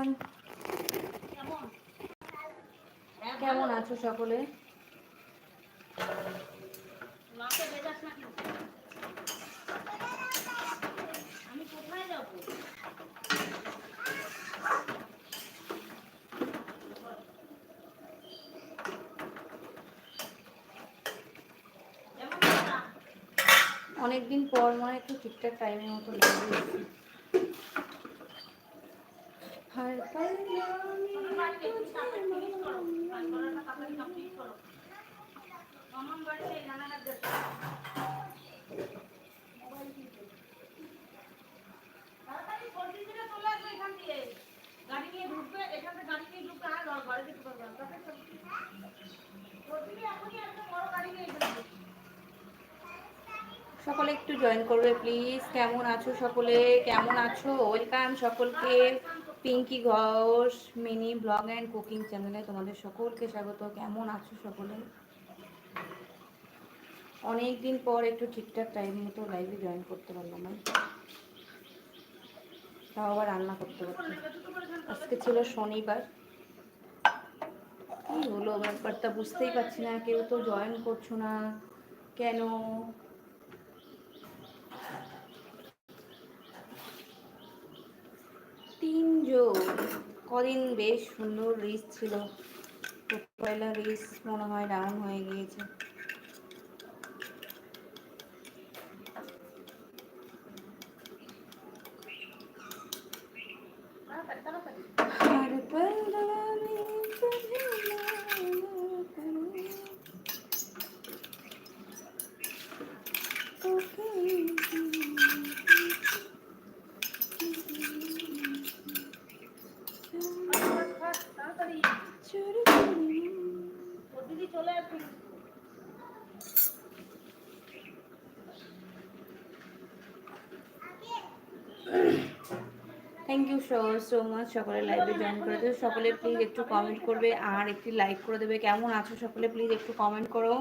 Everyone কেমন আছো সকলে? অনেকদিন পর মানে একটু ঠিকঠাক টাইমের মতো সকলে একটু জয়েন করবে প্লিজ কেমন আছো সকলে? কেমন আছো? ওয়েলকাম সকলকে। Pinki Ghosh, mini blog and cooking চ্যানেলে তোমাদের সকলকে স্বাগত। কেমন আছো সকলে? অনেক দিন পর একটু ঠিকঠাক টাইম মতো লাইভে জয়েন করতে পারলাম আমি তাও আবার রান্না করতে করতে আজকে ছিল শনিবার। কি হলো? ব্যাপারটা বুঝতেই পারছি না। কেউ তো জয়েন করছ না। কেন? তিনজন। কদিন বেশ সুন্দর রিস ছিল। পয়লা রিস মনে হয় ডাউন হয়ে গিয়েছে। Thank you so so much সকলে লাইভে জয়েন করে দেবে সকলে প্লিজ একটু কমেন্ট করবে আর একটি লাইক করে দেবে। কেমন আছো সকলে? প্লিজ একটু কমেন্ট করো।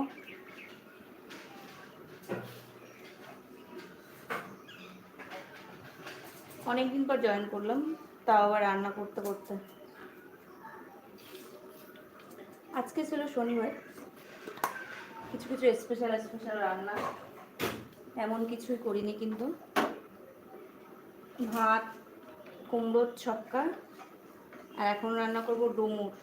অনেকদিন পর জয়েন করলাম, তাও আবার রান্না করতে করতে। আজকে ছিল শনিবার। কিছু কিছু স্পেশাল স্পেশাল রান্না। এমন কিছুই করিনি কিন্তু। ভাত, কুমড়োর ছক্কা, আর এখন রান্না করব ডুমুর।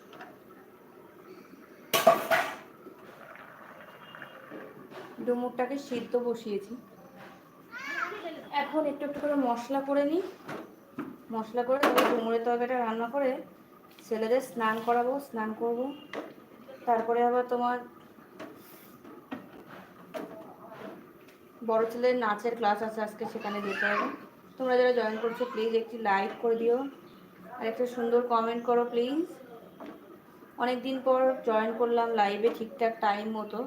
ডুমুরটাকে সিদ্ধ বসিয়েছি। এখন একটু একটু করে মশলা করে নিই। মশলা করে ডুমুরের তরকারিটা রান্না করে ছেলেদের স্নান করাবো, স্নান করব। তারপরে আবার তোমার বড় ছেলের নাচের ক্লাস আছে, আজকে সেখানে যেতে হবে। তোমরা যারা জয়েন করছ প্লিজ একটি লাইক করে দিও। আর একটা সুন্দর কমেন্ট করো প্লিজ অনেক দিন পর জয়েন করলাম লাইভে ঠিকঠাক টাইম মতো।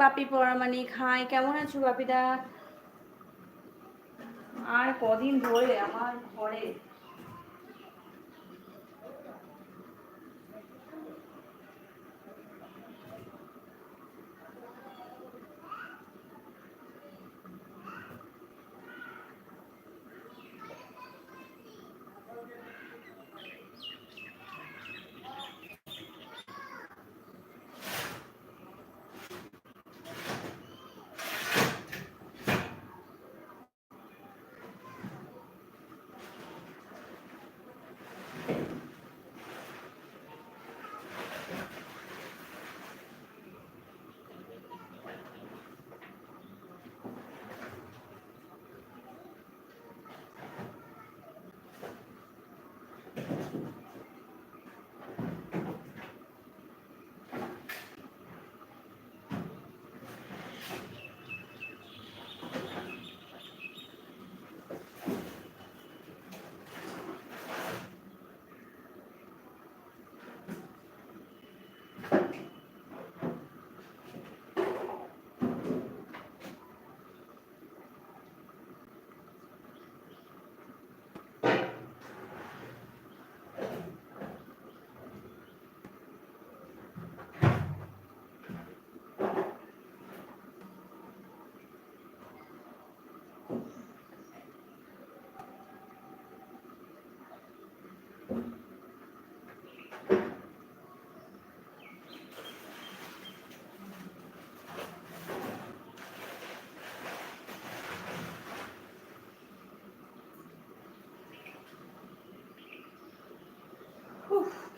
বাপি পরামানিক হাই কেমন আছো বাপিদা? আর কদিন ধরে আমার ঘরে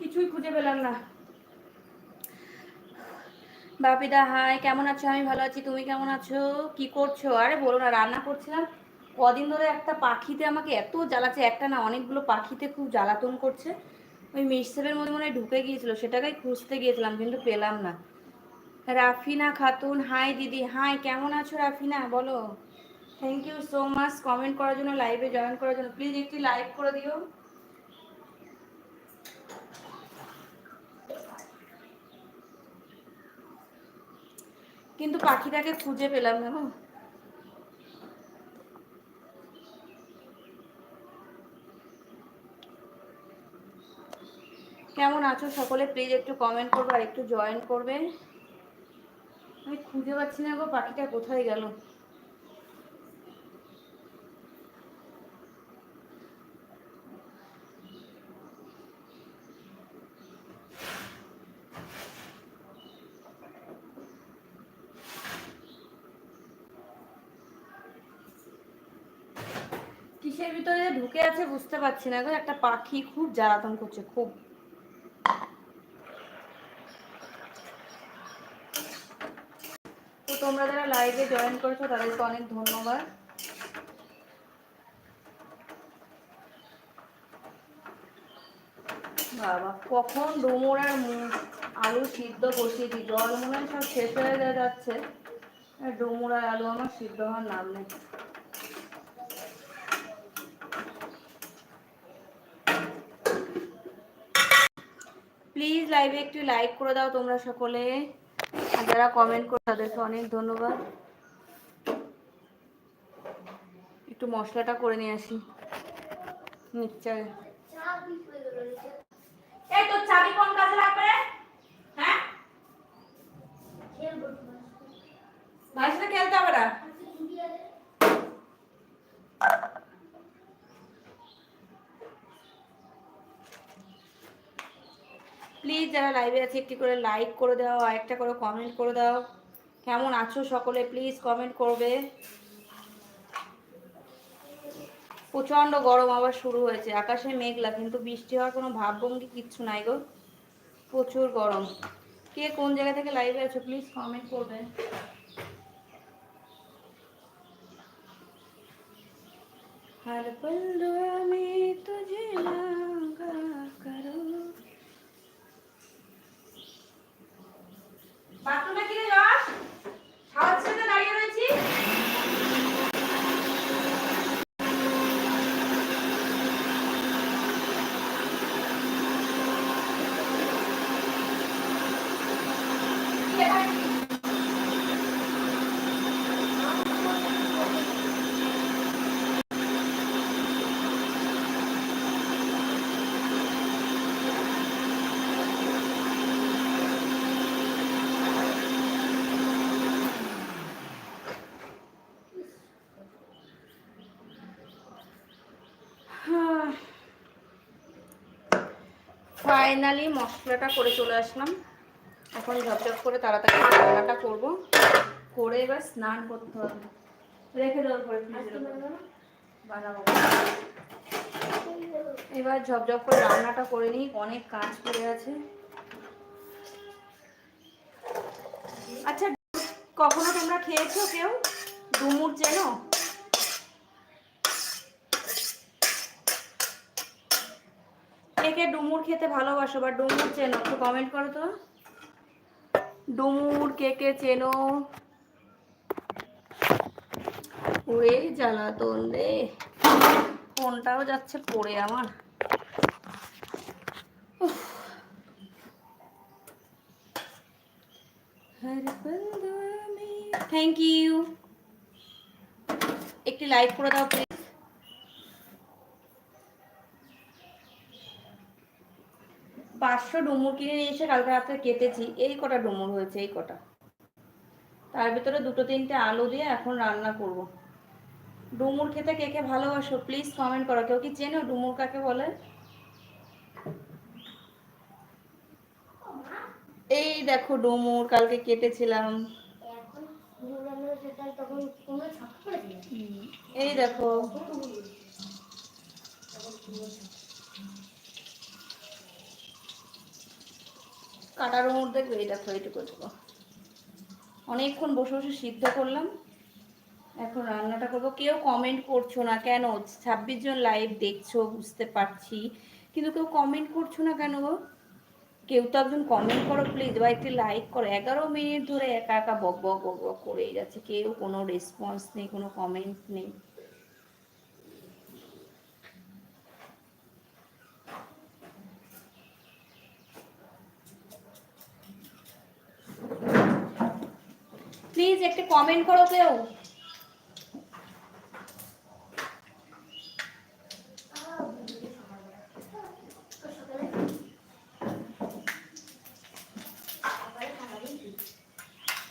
কিছুই খুঁজে পেলাম না। বাপিদা, হাই, কেমন আছো? আমি ভালো আছি, তুমি কেমন আছো? কি করছ? আরে বলো না, রান্না করছিলাম। কদিন ধরে একটা পাখিতে আমাকে এত জ্বালাচ্ছে, একটা না অনেকগুলো পাখিতে খুব জ্বালাতন করছে। ওই মিক্সারের মধ্যে মনে হয় ঢুকে গিয়েছিল, সেটাকেই খুঁজতে গিয়েছিলাম, কিন্তু পেলাম না। রাফিনা খাতুন, হাই দিদি, হাই, কেমন আছো রাফিনা? বলো। Thank you so much comment করার জন্য লাইভে জয়েন করার জন্য প্লিজ একটি লাইক করে দিও। কিন্তু পাখিটাকে খুঁজে পেলাম না কেমন আছো সকলে? প্লিজ একটু কমেন্ট করবে আর একটু জয়েন করবে। আমি খুঁজে পাচ্ছি না গো পাখিটা কোথায় গেল। কিসের ভিতরে ঢুকে আছে বুঝতে পারছি না গো, একটা পাখি খুব জ্বালাতন করছে, খুব। তো তোমরা যারা লাইভে জয়েন করেছ, তাদেরকে অনেক ধন্যবাদ। বাবা, কখন ডুমুর আর আলু সিদ্ধ বসিয়ে দিই। জল মনে হয় সব শেষ হয়ে যাচ্ছে। ডুমুর আর আলু আমার সিদ্ধ হওয়ার নাম নেই। প্লিজ লাইভে একটু লাইক করে দাও তোমরা সকলে। আর যারা কমেন্ট করে, তাদেরকে অনেক ধন্যবাদ। একটু মশলাটা করে নিয়ে আসি। মিক্সচারে। এই তোর চাবি কোন লাগবে? হ্যাঁ? খেলতে হবে না? প্লিজ যারা লাইভে আছে একটি করে লাইক করে দাও আর একটা করে কমেন্ট করে দাও কেমন আছো সকলে প্লিজ কমেন্ট করবে প্রচণ্ড গরম আবার শুরু হয়েছে আকাশে মেঘলা কিন্তু বৃষ্টি হওয়ার কোনো ভাবভঙ্গি কিচ্ছু নাই গো প্রচুর গরম কে কোন জায়গা থেকে লাইভে আছো প্লিজ কমেন্ট করবে हर पल दुआ में तुझे मांगा ফাইনালি মশলাটা করে চলে আসলাম। এখন ঝপঝপ করে তাড়াতাড়ি রান্নাটা করব। করে এবার স্নান করতে হবে। রেখে দেওয়ার পরে বানাবো। এবার ঝপঝপ করে রান্নাটা করে নিই। অনেক কাজ পড়ে আছে। আচ্ছা কখনো তোমরা খেয়েছো কেউ? ডুমুর চেনো কে কে ডুমুর খেতে ভালোবাসো বা ডুমুর চেনো, একটু কমেন্ট করো তো। ডুমুর কে কে চেনো? ওরে জ্বালাতন রে, ফোনটাও যাচ্ছে পড়ে আমার। থ্যাংক ইউ একটি লাইক করে দাও প্লিজ পাঁচশো ডুমুর কিনে নিয়ে এসে কালকে রাত্রে কেটেছি। এই কটা ডুমুর হয়েছে এই কটা। তার ভিতরে দুটো তিনটে আলু দিয়ে এখন রান্না করব। ডুমুর খেতে কে কে ভালোবাসো প্লিজ কমেন্ট করো। কেউ কি চেনো ডুমুর কাকে বলে? এই দেখো ডুমুর কালকে কেটেছিলাম। এই দেখো। কাটার মধ্যে এই দেখো, এইটুকু দেখো অনেকক্ষণ বসে বসে সিদ্ধ করলাম। এখন রান্নাটা করব। কেউ কমেন্ট করছ না কেন? ছাব্বিশ জন লাইভ দেখছ, বুঝতে পারছি। কিন্তু কেউ কমেন্ট করছ না কেন কেউ তো একজন কমেন্ট করো প্লিজ বা একটি লাইক করো। এগারো মিনিট ধরে একা একা বক বক বক বক করেই যাচ্ছে। কেউ কোনো রেসপন্স নেই, কোনো কমেন্ট নেই। প্লিজ একটা কমেন্ট করো কেউ।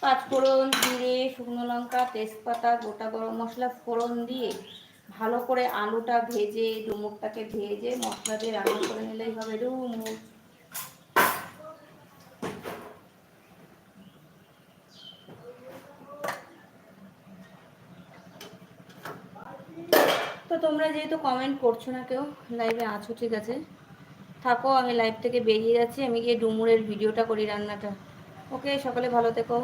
পাঁচফোড়ন জিরে, শুকনো লঙ্কা, তেজপাতা, গোটা গরম মশলা, ফোড়ন দিয়ে ভালো করে আলুটা ভেজে, ডুমুরটাকে ভেজে মশলা দিয়ে রান্না করে নিলেই হবে। ডুমুর। তোমরা যেহেতু কমেন্ট করছ না কেউ লাইভে আছো, ঠিক আছে? থাকো, আমি লাইভ থেকে বেরিয়ে যাচ্ছি, আমি গিয়ে ডুমুরের ভিডিওটা করি রান্নাটা। ওকে সকলে ভালো থেকো।